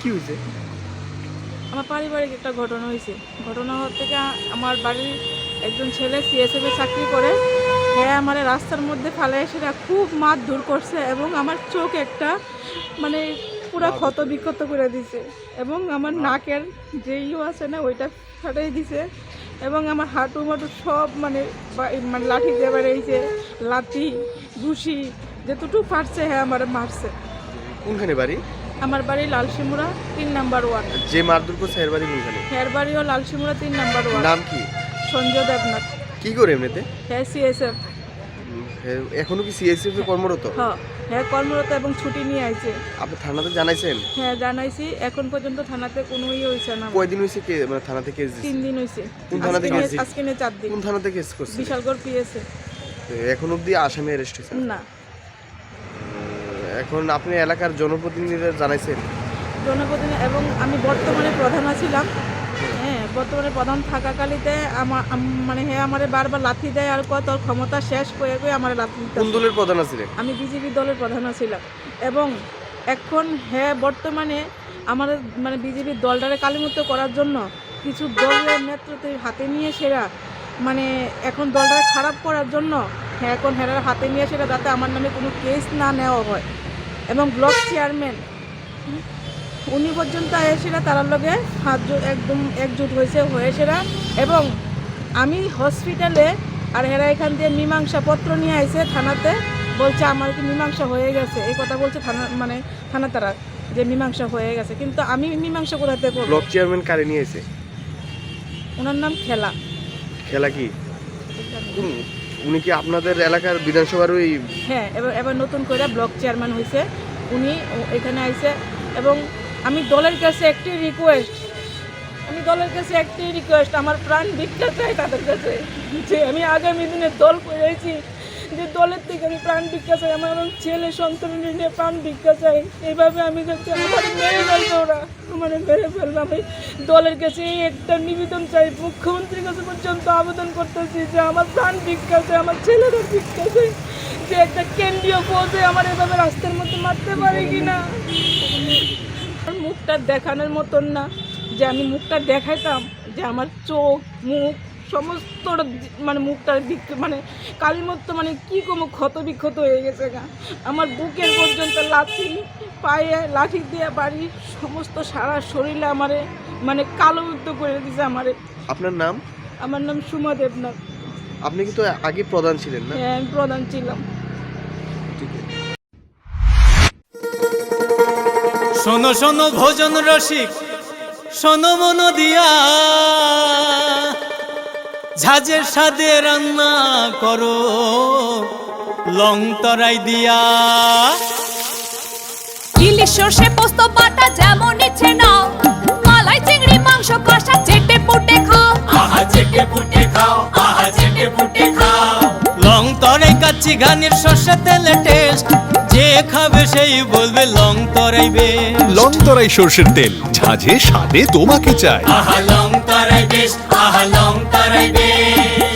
কি হয়েছে আমার পারিবারিক একটা ঘটনা হয়েছে ঘটনা হওয়ার থেকে আমার বাড়ির একজন ছেলে সিএসএফ এ চাকরি করে। হ্যাঁ আমার রাস্তার মধ্যে ফালে সেটা খুব মারধর করছে এবং আমার চোখ একটা মানে পুরো ক্ষত বিক্ষত করে দিছে এবং আমার নাকের যে ইয়ে আছে না ওইটা ফাটাই দিছে এবং আমার হাঁটু মাটু সব মানে মানে লাঠি দিয়ে বেড়েছে লাঠি ঘুষি যেতটুকু ফাটছে হ্যাঁ আমার মারছে। কোনখানে বাড়ি? আমার বাড়ি লালসিমুরা তিন নাম্বার ওয়ার্ড। যে মারধর করছে বাড়ি কোনখানে? হের বাড়িও লালসিমুরা তিন নাম্বার ওয়ার্ড। নাম কি? সঞ্জয় দেবনাথ। কি করে এমনিতে? হ্যাঁ সিএসএফ এখনও কি সিএসএফ এ কর্মরত? হ্যাঁ হ্যাঁ কর্মরত এবং ছুটি নিয়ে আইছে। আপনি থানাতে জানাইছেন? হ্যাঁ জানাইছি। এখন পর্যন্ত থানাতে কোনো ইয়ে হয়েছে না। কয়দিন হয়েছে কে মানে থানাতে কেস তিন দিন হয়েছে কোন থানাতে গেছে? আজকে নিয়ে চার দিন। কোন থানাতে কেস করছে? বিশালগড় পিএসএ এখন অবধি আসামি অ্যারেস্ট হয়েছে? না? এখন আপনি এলাকার জনপ্রতিনিধিদের জানাইছেন? জনপ্রতিনিধি এবং আমি বর্তমানে প্রধান ছিলাম হ্যাঁ বর্তমানে প্রধান থাকাকালীতে আমার মানে হ্যাঁ আমার বারবার লাথি দেয় আর কত ক্ষমতা শেষ করে করে আমার লাথি কোন দলের প্রধান আছিলেন? আমি বিজেপি দলের প্রধান ছিলাম এবং এখন হ্যাঁ বর্তমানে আমাদের মানে বিজেপির দলটারে কালিমুক্ত করার জন্য কিছু দলের নেতৃত্বের হাতে নিয়ে সেরা মানে এখন দলটাকে খারাপ করার জন্য হ্যাঁ এখন হেরার হাতে নিয়ে সেরা যাতে আমার নামে কোনো কেস না নেওয়া হয়। এবং ব্লক চেয়ারম্যান। উনি পর্যন্ত এসেরা তার লগে হাত একদম একজুট হয়েছে হয়ে সেরা এবং আমি হসপিটালে আর হেরা এখান দিয়ে মীমাংসা পত্র নিয়ে আইছে থানাতে বলছে আমার কি মীমাংসা হয়ে গেছে? এই কথা বলছে থানা মানে থানা তারা যে মীমাংসা হয়ে গেছে। কিন্তু আমি মীমাংসা কোথাতে করব ব্লক চেয়ারম্যান কারে নিয়ে এসে ওনার নাম খেলা। খেলা কি? উনি কি আপনাদের এলাকার বিধানসভার ওই হ্যাঁ এবার এবার নতুন করে ব্লক চেয়ারম্যান হয়েছে উনি এখানে আইছে এবং আমি দলের কাছে একটি রিকোয়েস্ট আমি দলের কাছে একটি রিকোয়েস্ট আমার প্রাণ ভিক্ষা চাই তাদের কাছে। যে আমি আগামী দিনে দল করেছি, যে দলের থেকে আমি প্রাণ ভিক্ষা চাই, আমার ছেলে সন্তান নিয়ে প্রাণ ভিক্ষা চাই। এইভাবে আমি যাচ্ছি আমার মেরে ফেলবে ওরা। আমার মেরে ফেলবে। আমি দলের কাছে এই একটা নিবেদন চাই। মুখ্যমন্ত্রীর কাছে পর্যন্ত আবেদন করতেছি যে আমার প্রাণ চাই আমার ছেলেদের চাই যে একটা কেন্দ্রীয় পদে আমার এভাবে রাস্তার মধ্যে মারতে পারে কিনা। আমার মুখটা দেখানোর মতন না। যে আমি মুখটা দেখাইতাম যে আমার চোখ, মুখ, সমস্ত মানে মুখটার দিক মানে কালির মতো মানে কী কোনো ক্ষত বিক্ষত হয়ে গেছে গা। আমার বুকের পর্যন্ত লাঠি পায়ে লাঠি দিয়ে বাড়ি সমস্ত সারা শরীরে আমারে মানে কালো উদ্যোগ করে দিছে আমারে। আপনার নাম? আমার নাম সুমা দেবনাথ। আপনি কিন্তু আগে প্রধান ছিলেন না? হ্যাঁ, আমি প্রধান ছিলাম। শোনো শোনো ভোজন রসিক শোনো মন দিয়া। ঝাঁঝের সাদে রান্না করো লং তরাই দিয়া। ইলিশ সর্ষে পোস্ত বাটা যেমন ইচ্ছে নাও। মালাই চিংড়ি মাংস কষা চেটে পুটে খাও। আহা চেটে পুটে খাও আহা চেটে পুটে খাও। লং তরাই কাচ্চি ঘানির সর্ষে তেলে টেস্ট যে খাবে সেই বলবে লং তরাইবে লং তরাই সর্ষের তেল ঝাঁঝে স্বাদে তোমাকে চাই। আহা লং তরাই বেশ আহা লং তরাই বেশ